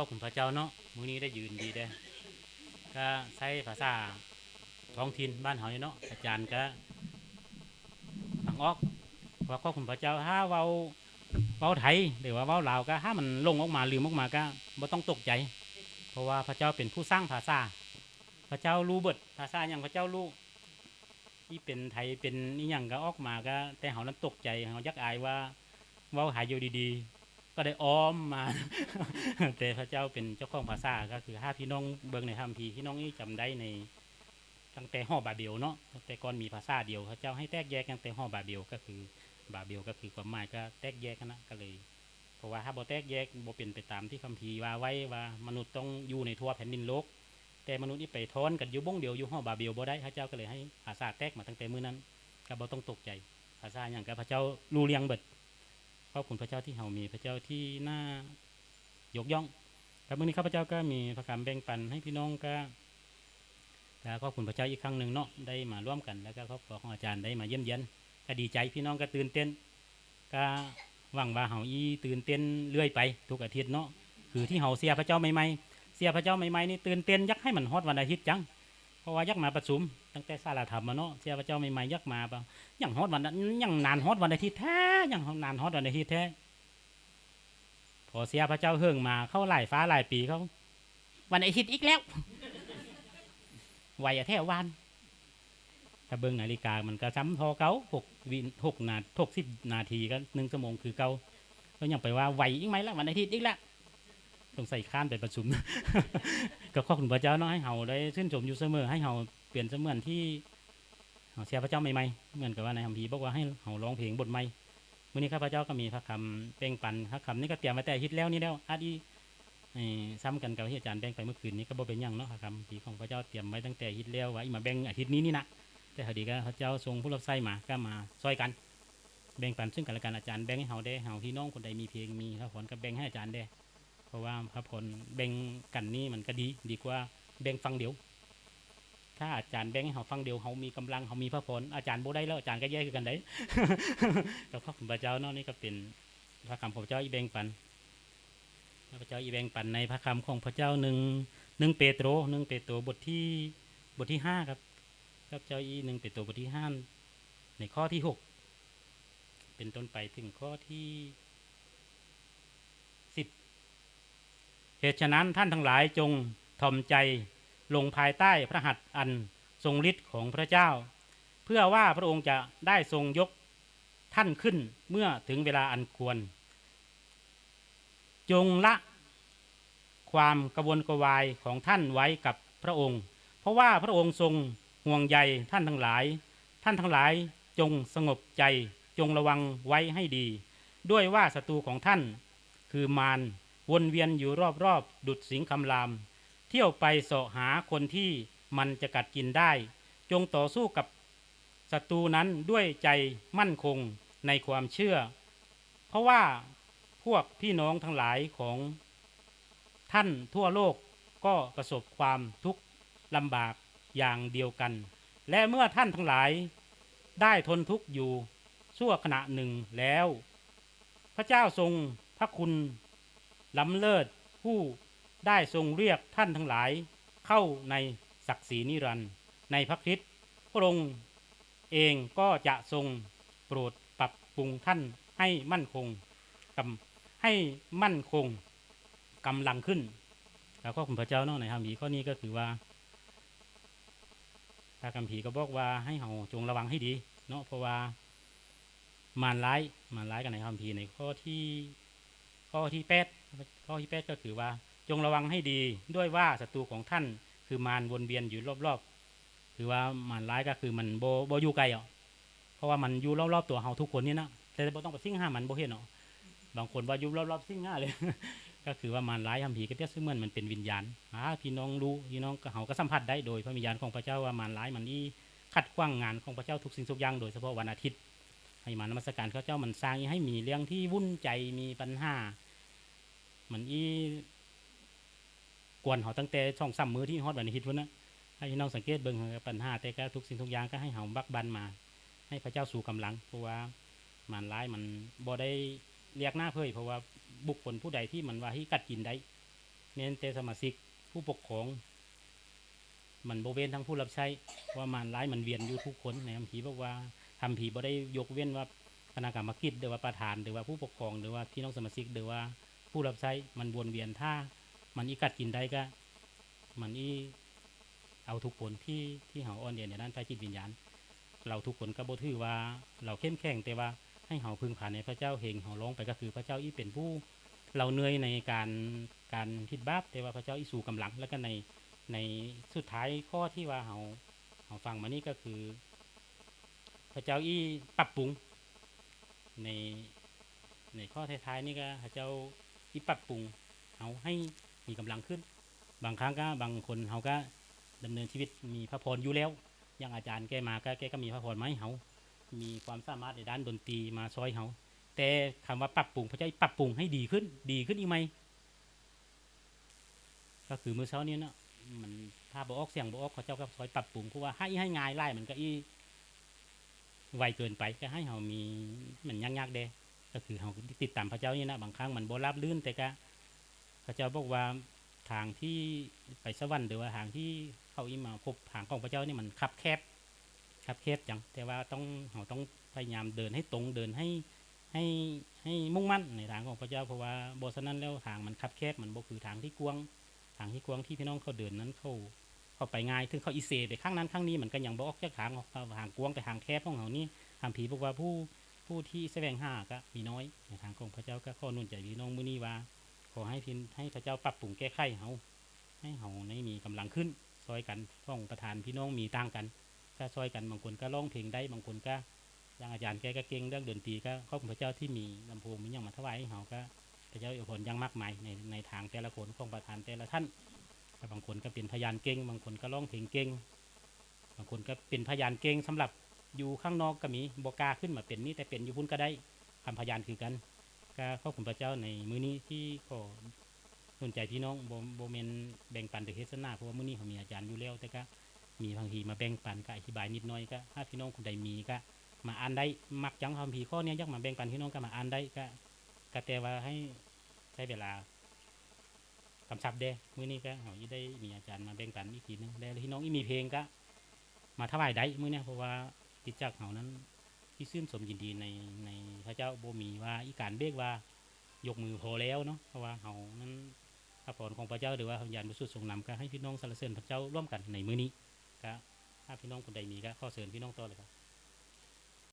อบคุณพระเจ้าเนาะมื้อนี้ได้ยืนดีได้ก็ใช้ภาษาท้องถิ่นบ้านเฮาเนาะอาจารย์ก็ฟังออกว่าขอบคุณพระเจ้าถ้าเว้าเว้าไทยหรือว่าเว้าลาวก็ถ้ามันลงออกมาลืมออกมาก็บ่ต้องตกใจ เพราะว่าพระเจ้าเป็นผู้สร้างภาษา พระเจ้ารู้เบิดภาษาอย่างพระเจ้ารู้ที่เป็นไทยเป็นนี่อย่างก็ออกมาก็ แต่เฮานั้นตกใจเฮายักอายว่าเว้าหายอยู่ดีๆ ก็ได้อ้อมมา แต่พระเจ้าเป็นเจ้าของภาษาก็คือห้าพี่น้องเบิ่งในคัมภีพี่น้องนี่จำได้ในตั้งแต่ห่อบาเบลเนาะตั้งแต่ก่อนมีภาษาเดียวพระเจ้าให้แตกแยกตั้งแต่ห่อบาเบลก็คือบาเบลก็คือความหมายก็แตกแยกกันนะก็เลยเพราะว่าถ้าบ่แตกแยกบ่เป็นไปตามที่คัมภีร์ว่าไว้ว่ามนุษย์ต้องอยู่ในทั่วแผ่นดินโลก แต่มนุษย์นี่ไปทอนกันอยู่บ้งเดียวอยู่ห่อบาเบลบ่ได้พระเจ้าก็เลยให้ภาษาแตกมาตั้งแต่มื้อนั้นก็บ่ต้องตกใจภาษาอย่างกับพระเจ้ารู้เรียงเบิด ขอบคุณพระเจ้าที่เฮามีพระเจ้าที่น่ายกย่องครับมื้อนี้ข้าพเจ้าก็มีพระคำแบ่งปันให้พี่น้องก็ก็ขอบคุณพระเจ้าอีกครั้งหนึ่งเนาะได้มาร่วมกัน แล้วก็ครอบครัวของอาจารย์ได้มาเยี่ยมเยียนก็ดีใจพี่น้องก็ตื่นเต้น ก็หวังว่าเฮาอีตื่นเต้นเรื่อยไปทุกอาทิตย์เนาะคือที่เฮาเสียพระเจ้าใหม่ๆเสียพระเจ้าใหม่ๆนี่ตื่นเต้นยักให้มันฮอดวันอาทิตย์จัง เพราะว่ายักมาประชุมตั้งแต่สารธรรมมาเนาะเสียพระเจ้าใหม่ๆยักมาเปล่ายังฮอดวันนั้นยังนานฮอดวันอาทิตย์แท้ยังนานฮอดวันอาทิตย์แท้พอเสียพระเจ้าเฮิงมาเข้าหลายฟ้าหลายปีเขาวันอาทิตย์อีกแล้ววอะแท้วันถ้าเบิ่งนาฬิกามันก็ซ้ำทอเก่าหกวินหกนาหกสิบนาทีก็หนึ่งชั่วโมงคือเก่าก็ยังไปว่าไหวอีกไหมละวันอาทิตย์อีกละ ต้องใส่ข้านไปประชุมก็ขอคุณพระเจ้าเนาะให้เฮาได้ชื่นชมอยู่เสมอ ให้เฮาเปลี่ยนเสมือนที่เฮาเสียพระเจ้าใหม่ๆเหมือนกับว่าในคัมภีบอกว่าให้เฮาร้องเพลงบทใหม่มื้อนี้ข้าพเจ้าก็มีพระคำเป้งปันพระคำนี่ก็เตรียมมาแต่อาทิตแล้วนี่แล้วอาดีซ้ำกันกับที่อาจารย์แบ่งไปเมื่อคืนนี้ก็บ่เป็นยังเนาะพระคำที่ของพระเจ้าเตรียมไว้ตั้งแต่อาทิตแล้วว่าอีมาแบ่งอาทิตย์นี้นี่นะแต่พอดีก็พระเจ้าทรงผู้รับใช้มาก็มาช่วยกันแบ่งปันซึ่งกันและกันอาจารย์แบ่งให้เฮาได้เฮาพี่น้องคนใดมีเพลงมีพระพรก็แบ่งให้อาจารย์ได้ เพราะว่าพระพรแบ่งกันนี่มันก็ดี ดีกว่าแบ่งฟังเดียว ถ้าอาจารย์แบ่งให้เขาฟังเดียวเขามีกำลังเขามีพระพรอาจารย์โบได้แล้วอาจารย์ก็แยกคือกันได้ก็ขอบคุณพระเจ้าเนาะนี่ก็เป็นพระคำของพระเจ้าอีแบ่งปันพระเจ้าอีแบ่งปันในพระคำของพระเจ้าหนึ่งหนึ่งเปโตรหนึ่งเปโตรบทที่บทที่ห้าครับพระเจ้าอีหนึ่งเปโตรบทที่ห้าในข้อที่หกเป็นต้นไปถึงข้อที่ เหตุฉะนั้นท่านทั้งหลายจงถ่อมใจลงภายใต้พระหัตถ์อันทรงฤทธิ์ของพระเจ้า เพื่อว่าพระองค์จะได้ทรงยกท่านขึ้นเมื่อถึงเวลาอันควร จงละความกระวนกระวายของท่านไว้กับพระองค์ เพราะว่าพระองค์ทรงห่วงใยท่านทั้งหลาย ท่านทั้งหลายจงสงบใจจงระวังไว้ให้ดี ด้วยว่าศัตรูของท่านคือมาร วนเวียนอยู่รอบๆ ดุดสิงคำราม เที่ยวไปเสาะหาคนที่มันจะกัดกินได้ จงต่อสู้กับศัตรูนั้นด้วยใจมั่นคงในความเชื่อ เพราะว่าพวกพี่น้องทั้งหลายของท่านทั่วโลกก็ประสบความทุกข์ลำบากอย่างเดียวกัน และเมื่อท่านทั้งหลายได้ทนทุกข์อยู่ชั่วขณะหนึ่งแล้ว พระเจ้าทรงพระคุณ ล้ำเลิศผู้ได้ทรงเรียกท่านทั้งหลาย เข้าในศักดิ์ศรีนิรันดร์ในพระคริสต์พระองค์เองก็จะทรงโปรดปรับปรุงท่านให้มั่นคงกำให้มั่นคงกำลังขึ้น แล้วก็คุณพระเจ้าเนาะในคำพีร์ข้อนี้ก็คือว่าถ้าคำพีร์ก็บอกว่าให้เราจงระวังให้ดี เนาะเพราะว่ามารร้ายมารร้ายกันในคำพีร์ในข้อที่ ข้อที่แปดข้อที่แปดก็คือว่า จงระวังให้ดีด้วยว่าศัตรูของท่านคือมารวนเวียนอยู่รอบๆคือว่ามารร้ายก็คือมันโบโบอยู่ไกลอะเพราะว่ามันอยู่รอบๆตัวเฮาทุกคนนี่นะแต่บ่ต้องไปซิ่งห้ามันโบเห็นเนาะบางคนว่าอยู่รอบๆซิ่งห้าเลย ก็คือว่ามารร้ายทำผีก็เปรียบเสมือนมันเป็นวิญญาณหาพี่น้องรู้พี่น้องเฮาก็สัมผัสได้โดยพระวิญญาณของพระเจ้าว่ามารร้ายมันนี่ขัดขวางงานของพระเจ้าทุกสิ่งทุกอย่างโดยเฉพาะวันอาทิตย์ ให้มานมัสการพระเจ้ามันสร้างให้มีเรื่องที่วุ่นใจมีปัญหาเหมันอีกวนเขาตั้งแต่ช่องซ้ำมือที่ฮอตวันอาทิตย์พุ่นนะให้น้องสังเกตเบิ่งปัญหาแต่ก็ทุกสิ่งทุกอย่างก็ให้เขาบักบันมา ให้พระเจ้าสู่กำลัง เพราะว่ามันร้ายมันบ่ได้เรียกหน้าเผยเพราะว่าบุคคลผู้ใดที่มันว่าให้กัดกินได้เน้นแต่สมาชิกผู้ปกครองมันโบเวนทั้งผู้รับใช้ว่ามันร้ายมันเวียนอยู่ทุกคนในคำผีบอกว่า ทำผีบ่ได้ยกเว้นว่าคณะกรรมการหรือว่าประธานหรือว่าผู้ปกครองหรือว่าพี่น้องสมาชิกหรือว่าผู้รับใช้มันวนเวียนถ้า มันอีกัดกินได้ก็ มันอีเอาทุกคนที่ที่เฮาอ่อนแอในด้านไฟจิตวิญญาณ เราทุกคนก็บ่ถือว่าเราเข้มแข็งแต่ว่าให้เฮาพึ่งพานในพระเจ้าเฮงเฮาร้องไปก็คือพระเจ้าอีเป็นผู้ เราเหนื่อยในการการทิดบาปแต่ว่าพระเจ้าอีสู่กำลังแล้วก็ในในสุดท้ายข้อที่ว่าเฮาเฮาฟังมานี่ก็คือ พระเจ้าอี้ปรับปรุง ในในข้อท้ายๆนี่ก็พระเจ้าอี้ปรับปรุงเฮาให้มีกำลังขึ้น บางครั้งก็บางคนเฮาก็ดำเนินชีวิตมีพระพรอยู่แล้วอย่างอาจารย์แกมาก็แกก็มีพระพรมาให้เฮามีความสามารถในด้านดนตรีมาช่วยเฮาแต่คำว่าปรับปรุงพระเจ้าปรับปรุงให้ดีขึ้น ดีขึ้นอีกไหมก็คือมือเช้านี้เนาะมันถ้าบอออกเสียงบอออกเขาเจ้าก็คอยปรับปรุงเพราะว่าให้ให้ง่ายไล่มันก็อี ไวเกินไปก็ให้เรามีมันยากๆเด้ก็คือเราติดตามพระเจ้านี่นะบางครั้งมันโบ่ราบลื่นแต่ก็พระเจ้าบอกว่าทางที่ไปสวรรค์หรือว่าทางที่เข้าอีมาพบทางของพระเจ้านี่มันคับแคบคับแคบจังแต่ว่าต้องเราต้องพยายามเดินให้ตรงเดินให้ให้ให้มุ่งมั่นในทางของพระเจ้าเพราะว่าโบทนั้นแล้วทางมันคับแคบมันบ่คือทางที่กว้างทางที่กว้างที่พี่น้องเขาเดินนั้นเขา เขาไปง่ายถึงเขาอีเซไปข้างนั้นข้างนี้มันก็ยังบออกจากทางออกทางกว้างไปทางแคบของเขานี่างผีบอกว่าผู้ผู้ที่แสวงหาก็มีน้อยในทางของพระเจ้าก็ข้อนุ่นใจพี่น้องมือนี้ว่า ขอให้พินให้พระเจ้าปรับปรุงแก้ไขเฮาให้เฮาในมีกำลังขึ้นซอยกันฟ้องประธานพี่น้องมีต่างกัน ก็ซอยกันบางคนก็ร้องเพลงได้บางคนก็อย่างอาจารย์แกก็เก่งเรื่องดนตรีก็ขอบคุณพระเจ้าที่มีลำโพงมีอย่างมาถวายให้เขาก็พระเจ้าอวยพรยังมากมายในในทางแต่ละคนของประธานแต่ละท่าน บางคนก็เป็นพยานเก่ง บางคนก็ร้องเพลงเก่ง บางคนก็เป็นพยานเก่งสำหรับอยู่ข้างนอกก็มีบกาขึ้นมาเป็นนี่แต่เป็นอยู่พุ่นก็ได้คำพยานคือกันก็ขอบคุณพระเจ้าในมื้อนี้ที่ขอสนใจพี่น้องโบโบเมนแบ่งปันโดยเฮสนาเพราะว่ามื้อนี้เขามีอาจารย์อยู่แล้วแต่ก็มีบางทีมาแบ่งปันก็อธิบายนิดหน้อยก็ถ้าพี่น้องคนใดมีก็มาอ่านได้มักจังคำผีข้อเนี้ยยักมาแบ่งปันพี่น้องก็มาอ่านได้ก็ก็แต่ว่าให้ใช้เวลา กำชับเด้มื้อนี้ก็เขาอีได้มีอาจารย์มาแบ่งปันอีกทีหนึงแล้วพี่น้องอีมีเพลงก็ มาถวายได้มื้อนี้เพราะว่ากิจจักเขานั้นที่ซื่นสมยินดีในในพระเจ้าบ่มีว่าอีการเบกว่ายกมือพอแล้วเนาะเพราะว่าเขานั้นพระพรของพระเจ้าหรือว่าพยานบริสุทธิ์ทรงนำก็ให้พี่น้องสรรเสริญพระเจ้าร่วมกันในมื้อนี้ก็ถ้าพี่น้องคนใดมีก็ข้อเสริญพี่น้องต่อเลยครับ